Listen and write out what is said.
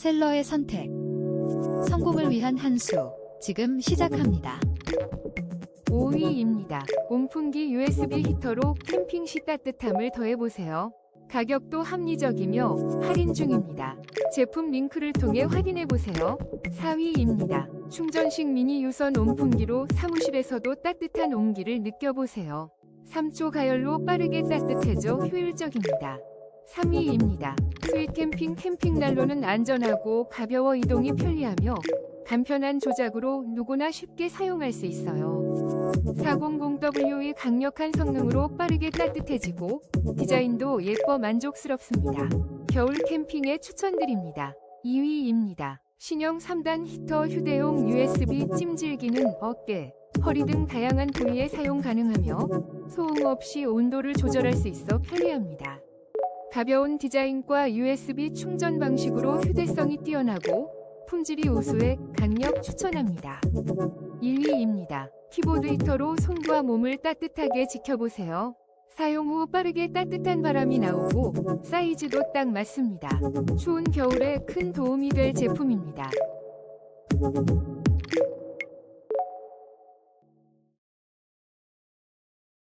셀러의 선택. 성공을 위한 한 수. 지금 시작합니다. 5위입니다. 온풍기 USB 히터로 캠핑 시 따뜻함을 더해보세요. 가격도 합리적이며 할인 중입니다. 제품 링크를 통해 확인해보세요. 4위입니다. 충전식 미니 유선 온풍기로 사무실에서도 따뜻한 온기를 느껴보세요. 3초 가열로 빠르게 따뜻해져 효율적입니다. 3위입니다. 스윗 캠핑 캠핑 난로는 안전하고 가벼워 이동이 편리하며 간편한 조작으로 누구나 쉽게 사용할 수 있어요. 400W의 강력한 성능으로 빠르게 따뜻해지고 디자인도 예뻐 만족스럽습니다. 겨울 캠핑에 추천드립니다. 2위입니다. 신형 3단 히터 휴대용 USB 찜질기는 어깨, 허리 등 다양한 부위에 사용 가능하며 소음 없이 온도를 조절할 수 있어 편리합니다. 가벼운 디자인과 USB 충전 방식으로 휴대성이 뛰어나고 품질이 우수해 강력 추천합니다. 1위입니다. 키보드 히터로 손과 몸을 따뜻하게 지켜보세요. 사용 후 빠르게 따뜻한 바람이 나오고 사이즈도 딱 맞습니다. 추운 겨울에 큰 도움이 될 제품입니다.